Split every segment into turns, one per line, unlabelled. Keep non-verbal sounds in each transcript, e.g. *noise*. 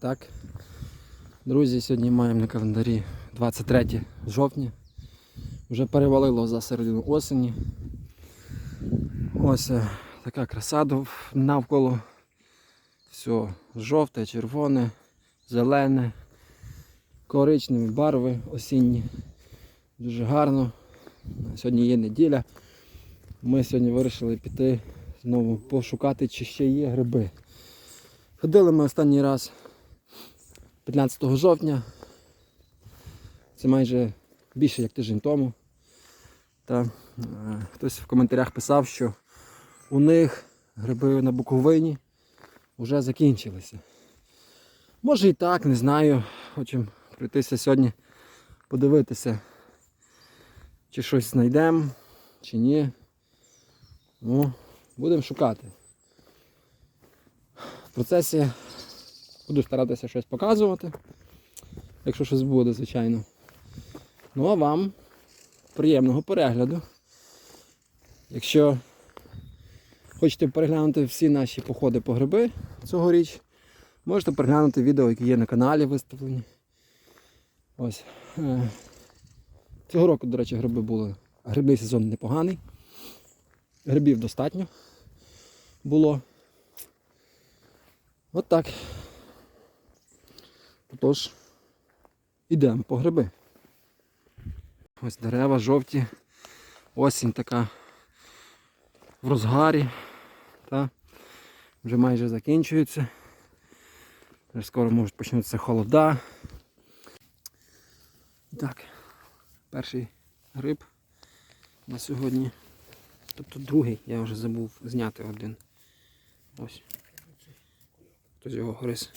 Так, друзі, сьогодні маємо на календарі 23 жовтня. Вже перевалило за середину осені. Ось е, така краса навколо. Все жовте, червоне, зелене, коричневі барви осінні. Дуже гарно. Сьогодні є неділя. Ми сьогодні вирішили піти знову пошукати, чи ще є гриби. Ходили ми останній раз 15 жовтня. Це майже більше як тиждень тому. Та е, хтось в коментарях писав, що у них гриби на Буковині вже закінчилися. Може і так, не знаю. Хочемо пройтися сьогодні, подивитися, чи щось знайдемо, чи ні. Ну, будемо шукати. В процесі буду старатися щось показувати, якщо щось буде, звичайно. Ну а вам приємного перегляду. Якщо хочете переглянути всі наші походи по гриби цьогоріч, можете переглянути відео, які є на каналі виставлені. Ось. Е, Цього року, до речі, гриби були. Грибний сезон непоганий. Грибів достатньо було. От так. Отож, ідемо по гриби. Ось дерева жовті. Осінь така в розгарі. Та? Вже майже закінчується. Вже скоро можуть почнутися холода. Так, перший гриб на сьогодні. Тобто другий, я вже забув зняти один. Ось. Хтось його гриз.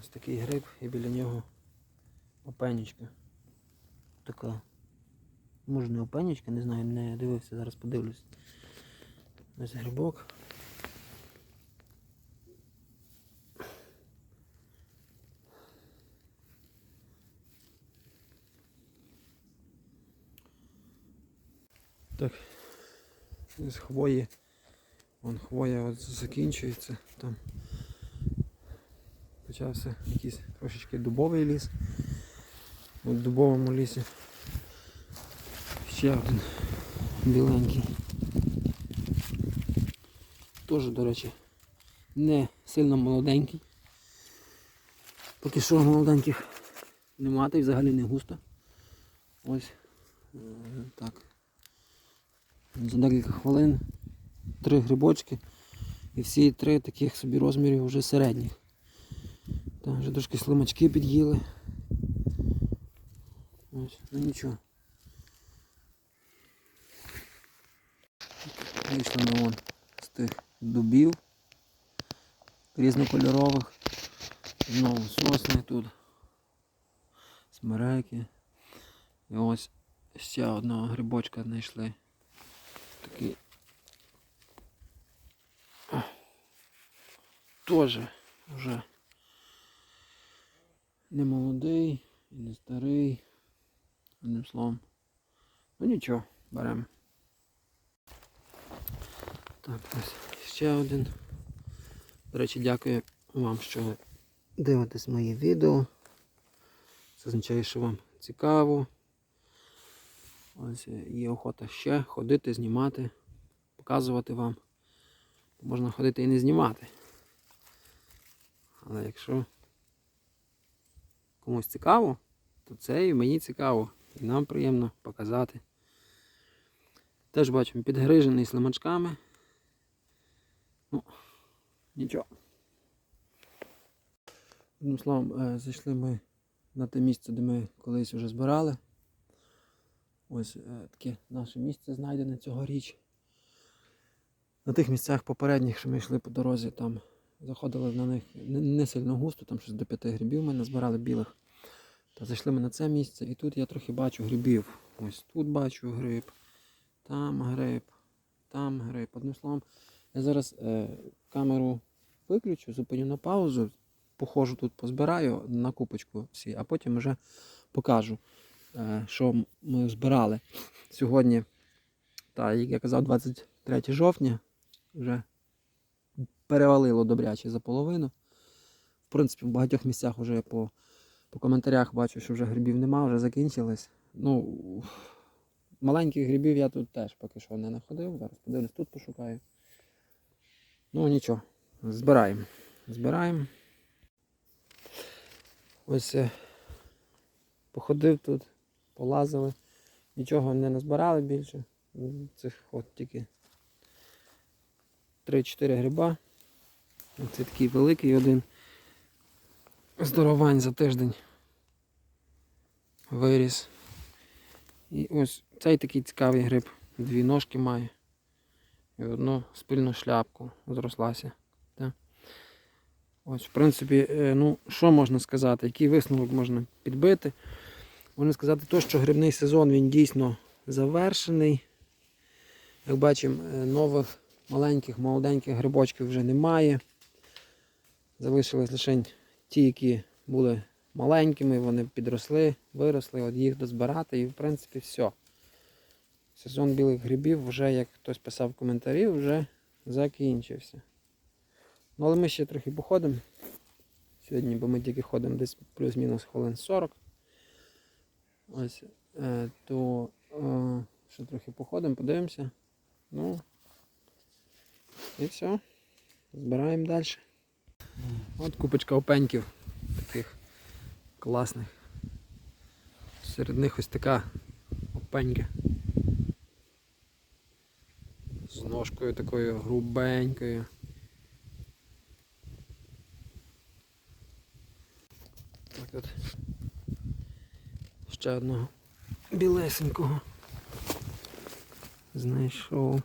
Ось такий гриб і біля нього опенічка. Така. Може не опенічка, не знаю, не дивився, зараз подивлюсь. Ось грибок. Так. З хвої. Вон хвоя от закінчується. Там почався якийсь трошечки дубовий ліс. В дубовому лісі. Ще один біленький. Теж, до речі, не сильно молоденький. Поки що молоденьких нема, та й взагалі не густо. Ось е, так. За декілька хвилин три грибочки. І всі три таких собі розмірів вже середніх. Там вже трошки слимачки під'їли. Ось, ну нічого. Вийшли ми вон з тих дубів різнокольорових. Знову сосни тут. Смереки. І ось ще одного грибочка знайшли. Такий. Теж вже не молодий і не старий. Одним словом. Ну нічого, беремо. Так, ось ще один. До речі, дякую вам, що ви дивитесь мої відео. Це означає, що вам цікаво. Ось є охота ще ходити, знімати, показувати вам. Можна ходити і не знімати. Але якщо комусь цікаво, то це і мені цікаво. І нам приємно показати. Теж бачимо підгрижений слимачками. Ну, нічого. Одним словом, е, зайшли ми на те місце, де ми колись вже збирали. Ось е, таке наше місце знайдене цьогоріч. На тих місцях попередніх, що ми йшли по дорозі, там заходили на них не, сильно густо, там щось до п'яти грибів ми назбирали білих. Та зайшли ми на це місце і тут я трохи бачу грибів. Ось тут бачу гриб, там гриб, там гриб. Одним словом, я зараз е, камеру виключу, зупиню на паузу, походжу тут, позбираю на купочку всі, а потім вже покажу, е, що ми збирали сьогодні. Та, як я казав, 23 жовтня, вже перевалило добряче за половину. В принципі, в багатьох місцях вже по, по коментарях бачу, що вже грибів нема, вже закінчились. Ну, маленьких грибів я тут теж поки що не знаходив. Зараз подивлюсь, тут пошукаю. Ну нічого, збираємо. Збираємо. Ось е, походив тут, полазили. Нічого не назбирали більше. Цих от тільки 3-4 гриба. Це такий великий один. Здоровань за тиждень. Виріс. І ось цей такий цікавий гриб. Дві ножки має. І одну спільну шляпку зрослася. Так. Ось, в принципі, е, ну, що можна сказати, який висновок можна підбити? Можна сказати, то, що грибний сезон він дійсно завершений. Як бачимо, е, нових маленьких, молоденьких грибочків вже немає. Залишились лише ті, які були маленькими, вони підросли, виросли, от їх дозбирати і в принципі все. Сезон білих грибів вже, як хтось писав в коментарі, вже закінчився. Ну, але ми ще трохи походимо. Сьогодні, бо ми тільки ходимо десь плюс-мінус хвилин 40. Ось, е, то е, ще трохи походимо, подивимося. Ну і все. Збираємо далі. От купочка опеньків таких класних. Серед них ось така опенька. З ножкою такою грубенькою. Так от. Ще одного білесенького. Знайшов.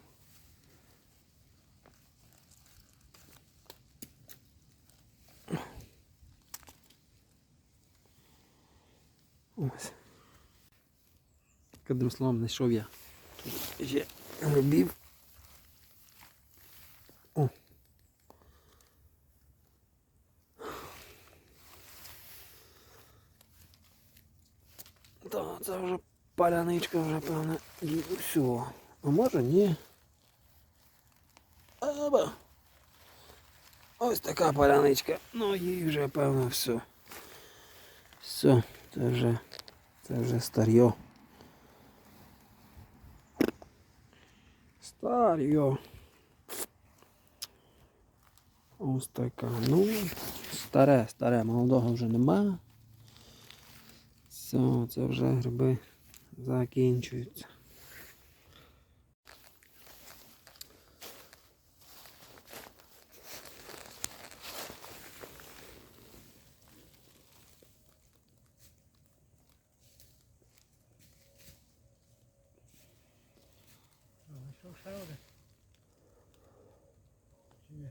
Одним словом знайшов я. Тут є грибів. О. Так, це вже паляничка вже певне. І все. А може ні. Аба. Ось така паляничка. Ну їй вже певно все. Все, це вже це вже старьо. Старьо. Ось така. Ну, старе, старе, молодого вже нема. Все, це вже гриби закінчуються.
Знайшов ще один. Чи ні?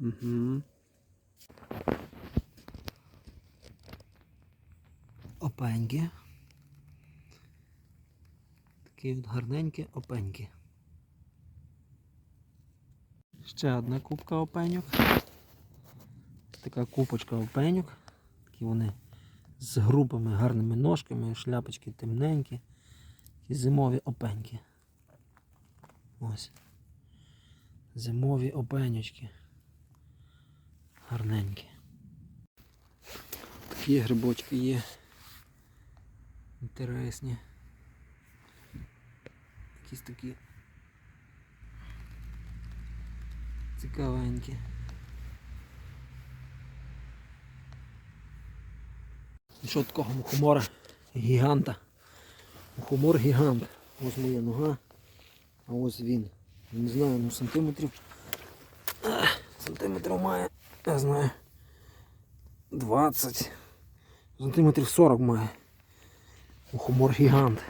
Угу. Опеньки. Такі от гарненькі опеньки. Ще одна кубка опеньок. Така купочка опеньок. Такі вони з грубими гарними ножками, шляпочки темненькі. Такі зимові опеньки. Ось. Зимові опенючки. Гарненькі. Такі грибочки є. Інтересні. Якісь такі цікавенькі. І що такого мухомора гіганта? Мухомор гігант. Ось моя нога. А ось він. Не знаю, ну сантиметрів. Сантиметрів має, я знаю. 20. Сантиметрів 40 має. Мухомор гігант.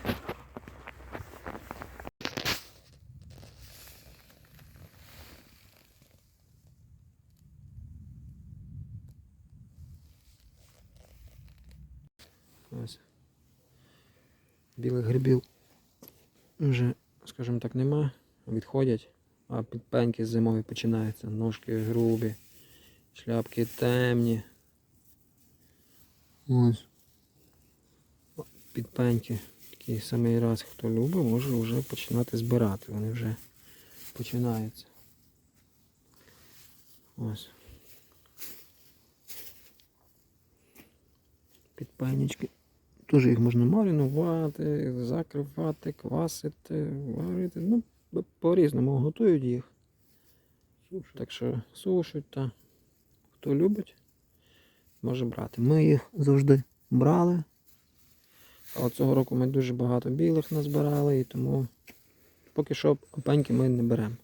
Ось. Білих грибів вже, скажімо так, нема. Відходять, а підпеньки зимові починаються. Ножки грубі, шляпки темні. Ось. Підпеньки. Такий самий раз, хто любить, може вже починати збирати. Вони вже починаються. Ось. Підпальнички. Теж їх можна маринувати, закривати, квасити, варити. Ну, по-різному готують їх. Так що сушать та хто любить, може брати. Ми їх завжди брали. А цього року ми дуже багато білих назбирали, і тому поки що опеньки ми не беремо.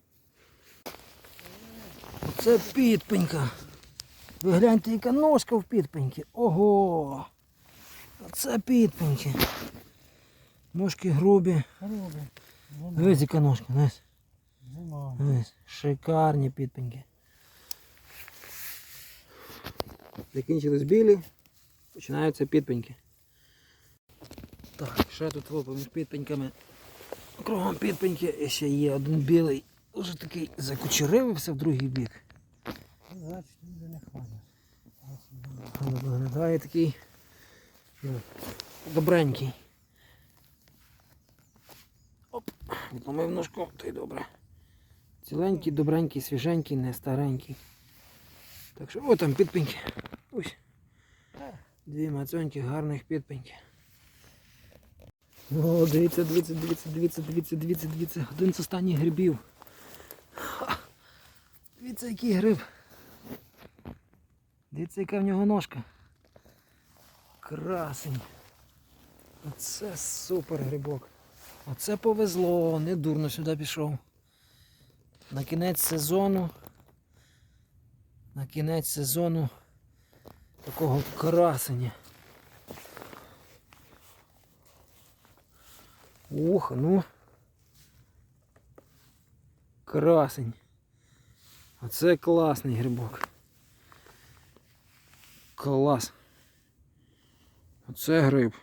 Оце підпенька. Ви гляньте, яка ножка в підпеньки. Ого! Оце підпеньки. Ножки грубі. Дивись, яка ножка. Дивись, шикарні підпеньки. Закінчились білі, починаються підпеньки. Так, ще тут поміж підпеньками. Кругом підпеньки і ще є один білий. Уже такий закучеривився в другий бік.
Значить, ніде не хватить.
Виглядає такий ну, добренький. Оп, відломив ножку, то й добре. Ціленький, добренький, свіженький, не старенький. Так що, о там підпеньки. Ось. Дві мацьонькі гарних підпеньки. О, дивіться, дивіться, дивіться, дивіться, дивіться, дивіться, дивіться. Один з останніх грибів. Ха! Дивіться, який гриб. Дивіться, яка в нього ножка. Красень. Оце супер грибок. Оце повезло, не дурно сюди пішов. На кінець сезону. На кінець сезону такого красення. Ух, ну. Красень. Оце класний грибок. Клас. Оце гриб.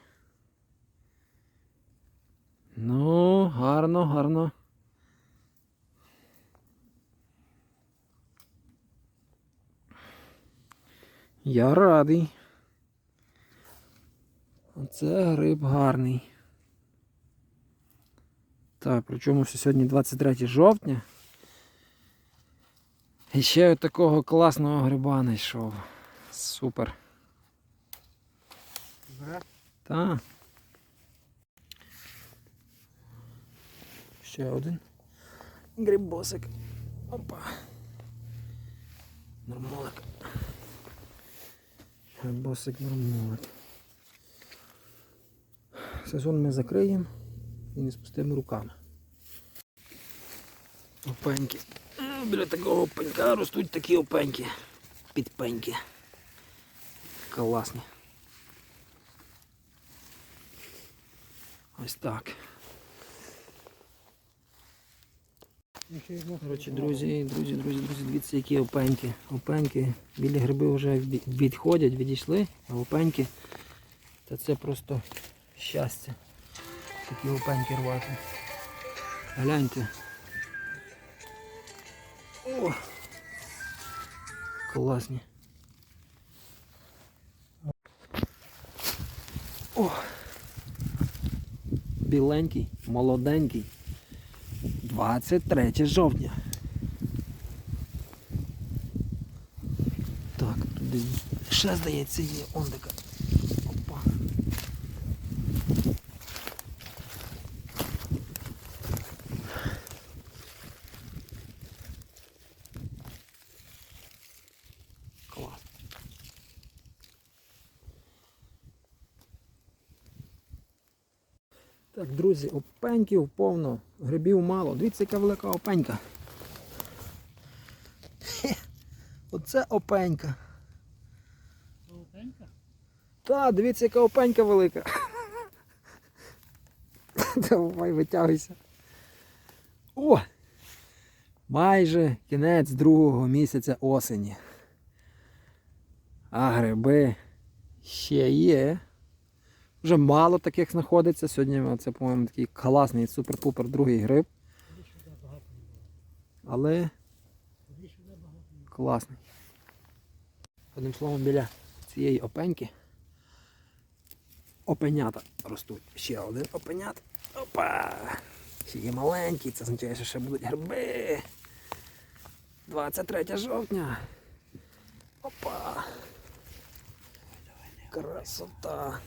Ну, гарно, гарно. Я радий. Оце гриб гарний. Так, причому що сьогодні 23 жовтня. І ще от такого класного гриба знайшов. Супер.
Брат,
Та. Ще один. Грибосик. Опа. Нормолик. Грибосик нормолик. Сезон ми закриємо і не з пустими руками. Опеньки. Е, Біля такого опенька ростуть такі опеньки. Підпеньки. Класні. Ось так.
ще й одна
Коротше, друзі, друзі, друзі, друзі, дивіться, які опеньки. Опеньки. Білі гриби вже від- відходять, відійшли, а опеньки. Та це просто щастя. Такі опеньки рвати. Гляньте. О! Класні. О! Біленький, молоденький. 23 жовтня. Так, тут ще здається є ондика. Опа. Клас. Так, друзі, опеньків повно, грибів мало. Дивіться, яка велика опенька. Хе, *laughs* Оце опенька.
Солоденька?
Та, дивіться, яка опенька велика. *laughs* Давай витягуйся. О! Майже кінець другого місяця осені. А гриби ще є. Вже мало таких знаходиться. Сьогодні це, по-моєму, такий класний супер-пупер другий гриб. Але класний. Одним словом, біля цієї опеньки опенята ростуть. Ще один опенят. Опа! Ще є маленький, це означає, що ще будуть гриби. 23 жовтня. Опа! Красота!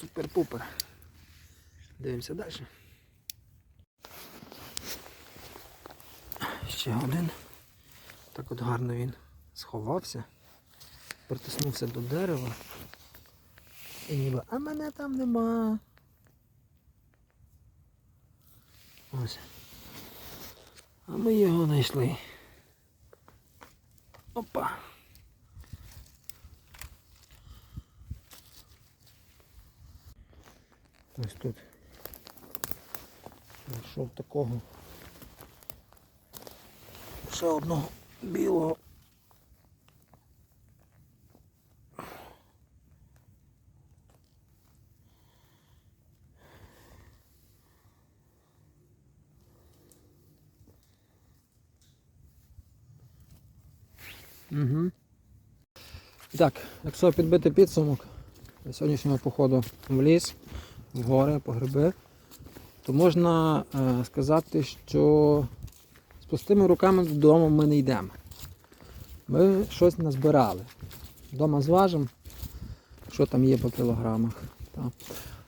Супер-пупер. Дивимося далі. Ще один. Так от гарно він сховався, притиснувся до дерева. І ніби, а мене там нема. Ось. А ми його знайшли. Опа. Ось тут. Знайшов такого. Ще одного білого. Угу. Так, якщо підбити підсумок сьогоднішнього походу в ліс, гори, по гриби, то можна е, сказати, що з пустими руками додому ми не йдемо. Ми щось назбирали. Вдома зважимо, що там є по кілограмах. Так.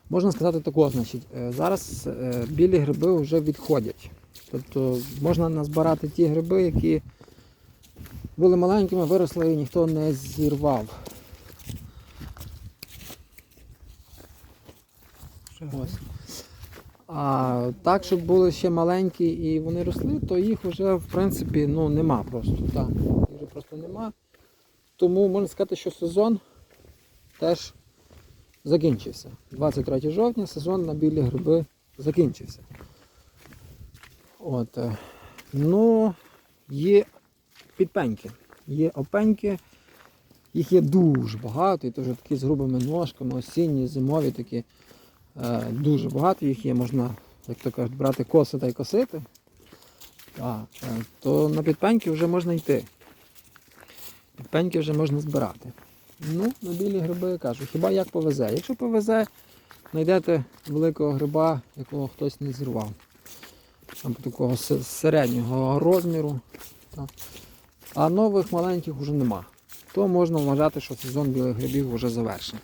Можна сказати такого, значить, е, зараз е, білі гриби вже відходять. Тобто можна назбирати ті гриби, які були маленькими, виросли і ніхто не зірвав. А так, щоб були ще маленькі і вони росли, то їх вже в принципі ну, нема просто. Так. Їх вже просто нема. Тому можна сказати, що сезон теж закінчився. 23 жовтня сезон на білі гриби закінчився. От. е, Ну, є підпеньки. Є опеньки, їх є дуже багато, і теж такі з грубими ножками, осінні, зимові такі. Е, дуже багато їх є, можна, як то кажуть, брати коси та й косити. Е, то на підпеньки вже можна йти. Підпеньки вже можна збирати. Ну, на білі гриби я кажу, хіба як повезе. Якщо повезе, знайдете великого гриба, якого хтось не зірвав. Там такого середнього розміру. А нових маленьких вже нема. То можна вважати, що сезон білих грибів вже завершений.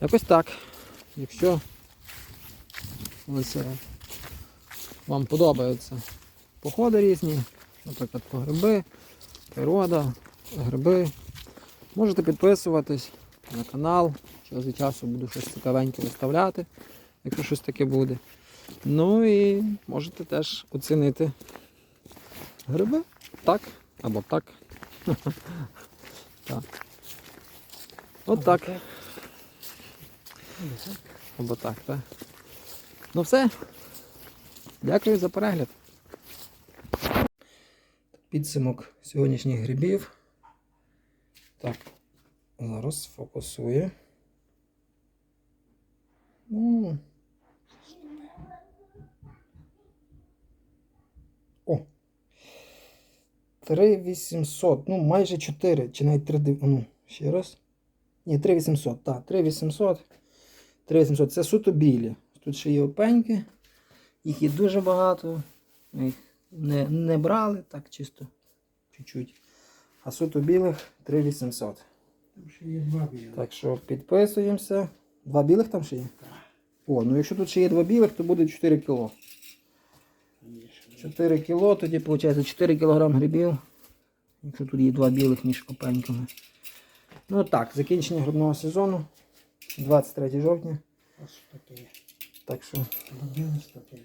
Якось так. Якщо ось, е, вам подобаються походи різні, наприклад, по гриби, природа, гриби, можете підписуватись на канал. Час від часу буду щось цікавеньке виставляти, якщо щось таке буде. Ну і можете теж оцінити гриби так або так. *laughs* так. От так. Або так, так. Ну все. Дякую за перегляд. Підсумок сьогоднішніх грибів. Так, зараз фокусує. Ну. О! 3800, ну майже 4, чи навіть 3, ну, ще раз. Ні, 3800, так, 3800. 3800. Це суто білі. Тут ще є опеньки. Їх є дуже багато. Ми їх не, не брали, так чисто чуть-чуть. А суто білих 3800.
Там ще є два біля.
Так що підписуємося. Два білих там ще є? О, ну якщо тут ще є два білих, то буде 4 кіло. 4 кіло, тоді виходить 4 кілограм грибів. Якщо тут є два білих між опеньками. Ну так, закінчення грибного сезону. 23 жовтня.
Ось таке.
Так що
Ось таке.